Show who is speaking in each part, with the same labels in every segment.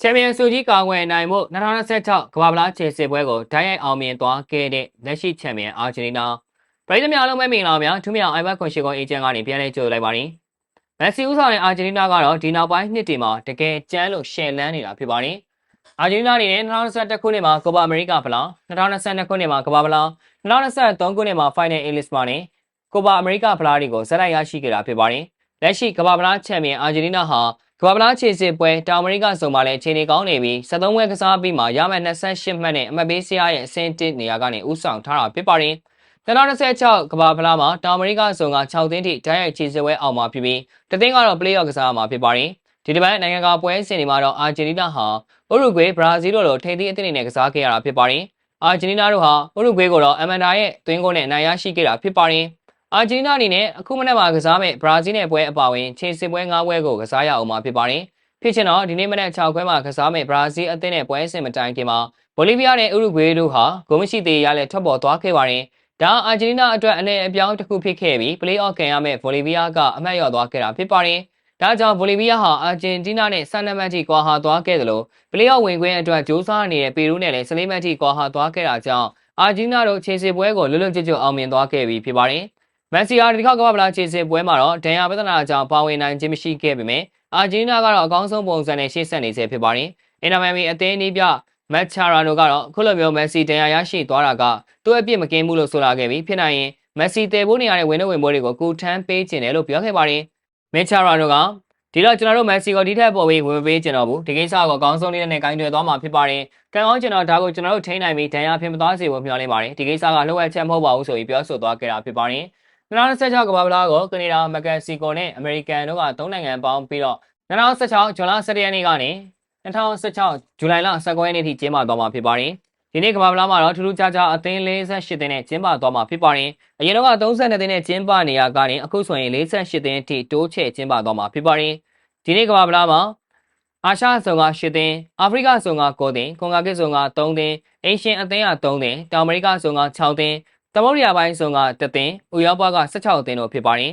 Speaker 1: ချန်ပီယံဆုကြီးကာကွယ်နိုင်မှု2026ကမ္ဘာ့ဗလားခြေစစ်ပွဲကိုဓာတ်ရိုက်အောင်မြင်သွားခဲ့တဲ့လက်ရှိချန်ပီယံအာဂျင်တီးနားပြည်သူများအားလုံးပဲမင်္ဂလာပါဗျာထူးမြောင်အိုင်ဘတ်ခွန်ရှိကွန်အေဂျင့်ကနေပြန်လဲကြိုလိုက်ပါရင်မက်ဆီဦးဆောင်တဲ့အာဂျင်တီးနားကတော့ဒီနောက်ပိုင်းနှစ်တွေမှာတကယ်ကျန်းလို့ရှယ်လန်းနေတာဖြစ်ပါတယ်အာဂျင်တီးနားအနေနဲ့2021ခုနှစ်မှာကိုပါအမေရိကဖလား2022ခုနှစ်မှာကမ္ဘာ့ဗလား2023ခုနှစ်မှာ Final Eight မှာနဲ့ကိုပါအမေရိကဖလားတွေကိုဇက်လိုက်ရရှိခဲ့တာဖြစ်ပါတယ်လက်ရှိကမ္ဘာ့ဗလားချန်ပီယံအာဂျင်တီးနားဟာ ကမ္ဘာ့ဗလားခြေစစ်ပွဲတောင်အမေရိကစုံမှာလည်းအခြေအနေကောင်းနေပြီး73ဝဲကစားပြီးမှရမယ့်28မှတ်နဲ့အမှတ်ပေးစရာရဲ့အဆင့်1နေရာကနေဥဆောင်ထားတာဖြစ်ပါတယ်2026ကမ္ဘာဖလားမှာတောင်အမေရိကစုံက6သင်းထိဓာတ်ရိုက်ခြေစစ်ပွဲအောင်မှာဖြစ်ပြီးတသင်းကတော့ play-off ကစားမှာဖြစ်ပါတယ်ဒီတစ်ပတ်နိုင်ငံကပွဲစဉ်တွေမှာတော့အာဂျင်တီးနားဟာဥရုဂွေးဘရာဇီးတို့လိုထိပ်သီးအသင်းတွေနဲ့ကစားခဲ့ရတာဖြစ်ပါတယ်အာဂျင်တီးနားတို့ဟာဥရုဂွေးကိုတော့အမန်ဒါရဲ့သွင်းကိုနဲ့အနိုင်ရရှိခဲ့တာဖြစ်ပါတယ် အာဂျင်တီးနားအနေနဲ့အခုမနက်မှာကစားမဲ့ဘရာဇီးနဲ့ပွဲအပါအဝင်ခြေစစ်ပွဲ၅ပွဲကိုကစားရအောင်မှာဖြစ်ပါတယ်ဖြစ်ချင်တော့ဒီနေ့မနက်6ခွဲမှာကစားမဲ့ဘရာဇီးအသင်းနဲ့ပွဲစဉ်မတိုင်ခင်မှာဘိုလီးဗီးယားနဲ့ဥရုဂွေးတို့ဟာဂိုးမရှိသေးရလဲထွက်ပေါ်သွားခဲ့ပါတယ်ဒါအာဂျင်တီးနားအတွက်အနေအပြောင်းတစ်ခုဖြစ်ခဲ့ပြီး play-off ခံရမဲ့ဘိုလီးဗီးယားကအမှတ်ရသွားခဲ့တာဖြစ်ပါတယ်ဒါကြောင့်ဘိုလီးဗီးယားဟာအာဂျင်တီးနားနဲ့ဆန်နမတ်တီကွာဟာသွားခဲ့တယ်လို့ပလေအော့ဝင်ခွင့်အတွက်ကြိုးစားနေတဲ့ပီရူးနဲ့လည်းစလေးမတ်တီကွာဟာသွားခဲ့တာကြောင့်အာဂျင်တီးနားတို့ခြေစစ်ပွဲကိုလွတ်လွတ်ကျွတ်ကျွတ်အောင်မြင်သွားခဲ့ပြီဖြစ်ပါတယ်။ မက်ဆီယာဒီခေါက်ကမ္ဘာ့ဗလာခြေစစ်ပွဲမှာတော့ဒဏ်ရာပြဿနာကြောင့်ပါဝင်နိုင်ခြင်းမရှိခဲ့ပေမဲ့အာဂျင်တီးနားကတော့အကောင်းဆုံးပုံစံနဲ့ရှေ့ဆက်နေဆဲဖြစ်ပါတယ်။အင်နာမီအသင်းနီးပြမက်ချာရာနိုကတော့ခုလိုမျိုးမက်ဆီဒဏ်ရာရရှိသွားတာကသူ့အပြစ်မကင်းဘူးလို့ဆိုလာခဲ့ပြီးဖြစ်နိုင်ရင်မက်ဆီတည်ဖို့နေရတဲ့ဝင်နှုတ်ဝင်ပွဲတွေကိုကူထမ်းပေးခြင်းတယ်လို့ပြောခဲ့ပါတယ်။မက်ချာရာနိုကဒီတော့ကျွန်တော်တို့မက်ဆီကိုဒီထက်ပိုပြီးဝင်ပေးကျင်တော့ဘူးဒီကိစ္စကိုအကောင်းဆုံးနည်းနဲ့ဂိုင်းတွယ်သွားမှာဖြစ်ပါတယ်ကံကောင်းကျွန်တော်ဒါကိုကျွန်တော်တို့ထိန်းနိုင်ပြီးဒဏ်ရာဖြစ်မသွားစေဖို့မျှော်လင့်ပါတယ်ဒီကိစ္စကလှုပ်ဝက်ချက်မဟုတ်ပါဘူးဆိုပြီးပြောဆိုသွားခဲ့တာဖြစ်ပါတယ် 2016ကမ္ဘာ့ဗလားကိုကနေဒါမက္ကဆီကိုနဲ့အမေရိကန်တို့က၃နိုင်ငံပေါင်းပြီးတော့2016ဇွန်လ17ရက်နေ့ကနေ2016ဇူလိုင်လ19ရက်နေ့ထိကျင်းပသွားမှာဖြစ်ပါတယ်ဒီနေ့ကမ္ဘာ့ဗလားမှာတော့ထူးထူးခြားခြားအသင်း48သင်းနဲ့ကျင်းပသွားမှာဖြစ်ပါတယ်အရင်တော့32သင်းနဲ့ကျင်းပနေရကနေအခုဆိုရင်48သင်းအထိတိုးချဲ့ကျင်းပသွားမှာဖြစ်ပါတယ်ဒီနေ့ကမ္ဘာ့ဗလားမှာအာရှဇုံက10သင်းအာဖရိကဇုံက9သင်းကွန်ဂါကစ်ဇုံက3သင်းအိရှင်အသင်းက3သင်းတောင်အမေရိကဇုံက6သင်း သမုဒ္ဒရာပိုင်းဇုံက1သင်းဥရောပက16သင်းတို့ဖြစ်ပါတယ်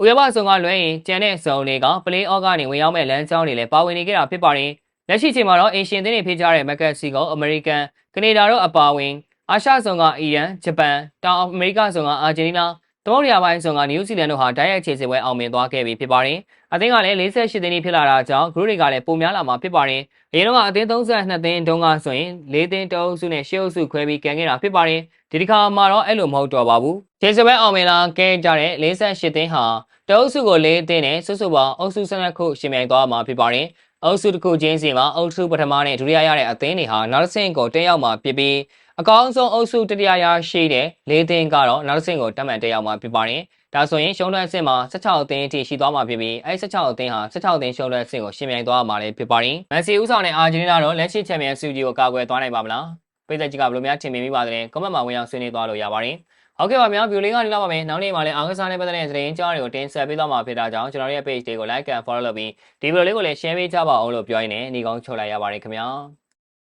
Speaker 1: ဥရောပဇုံကလွှဲရင်ကျန်တဲ့ဇုံတွေကပလေးအော့ကနေဝင်ရောက်မဲ့လမ်းကြောင်းတွေလည်းပါဝင်နေကြတာဖြစ်ပါတယ်လက်ရှိချိန်မှာတော့အိရှင်သင်းတွေဖြစ်ကြတဲ့မက်ကက်ဆီကိုအမေရိကန်ကနေဒါတို့အပါအဝင်အာရှဇုံကအီရန်ဂျပန်တောင်အမေရိကဇုံကအာဂျင်တီးနား သမုဒ္ဒရာပိုင်းဇုံကနယူးဇီလန်တို့ဟာတိုက်ရိုက်ခြေစစ်ပွဲအောင်မြင်သွားခဲ့ပြီဖြစ်ပါတယ်။အသင်းကလည်း48သင်းဖြစ်လာတာကြောင့်ဂရုတွေကလည်းပုံများလာမှာဖြစ်ပါတယ်။အရင်ကအသင်း32သင်းတုန်းကဆိုရင်၄သင်းတအုပ်စုနဲ့ရှေ့အုပ်စုခွဲပြီးကန်ခဲ့တာဖြစ်ပါတယ်။ဒီတစ်ခါမှာတော့အဲ့လိုမဟုတ်တော့ပါဘူး။ခြေစစ်ပွဲအောင်မြင်လာခဲ့ကြတဲ့48သင်းဟာတအုပ်စုကို၄သင်းနဲ့စုစုပေါင်းအုပ်စု12ခုရှင်ပြိုင်သွားမှာဖြစ်ပါတယ်။အုပ်စုတစ်ခုချင်းစီမှာအုပ်စုပထမနဲ့ဒုတိယရတဲ့အသင်းတွေဟာနောက်တစ်ဆင့်ကိုတက်ရောက်မှာဖြစ်ပြီး အကောင်းဆုံးအုပ်စုတတိယရရှိတဲ့၄သင်းကတော့နောက်တစ်ဆင့်ကိုတက်မှန်တက်ရောက်မှာဖြစ်ပါတယ်။ဒါဆိုရင်ရှုံးလွှဲအဆင့်မှာ16အသင်းအထိရှိသွားမှာဖြစ်ပြီးအဲ16အသင်းဟာ16အသင်းရှုံးလွှဲအဆင့်ကိုရှင်ပြိုင်သွားမှာလည်းဖြစ်ပါတယ်။မန်စီဦးဆောင်တဲ့အာဂျင်တီးနားတော့လက်ရှိချန်ပီယံဆုကြီးကိုကာကွယ်သွားနိုင်ပါမလား။ပြည်သက်ကြီးကဘယ်လိုများထင်မြင်မိပါသလဲ။ကွန်မန့်မှာဝင်ရောက်ဆွေးနွေးသွားလို့ရပါတယ်။ဟုတ်ကဲ့ပါများဗီဒီယိုလေးကနေလောက်ပါမယ်နောက်နေ့မှာလည်းအားကစားနဲ့ပတ်သက်တဲ့သတင်းကြားတွေကိုတင်ဆက်ပေးသွားမှာဖြစ်တာကြောင့်ကျွန်တော်ရဲ့ page တွေကို like and follow လုပ်ပြီးဒီဗီဒီယိုလေးကိုလည်း share ပေးကြပါအောင်လို့ပြောရင်းနဲ့ညီကောင်းချုပ်လိုက်ရပါတယ်ခင်ဗျာ။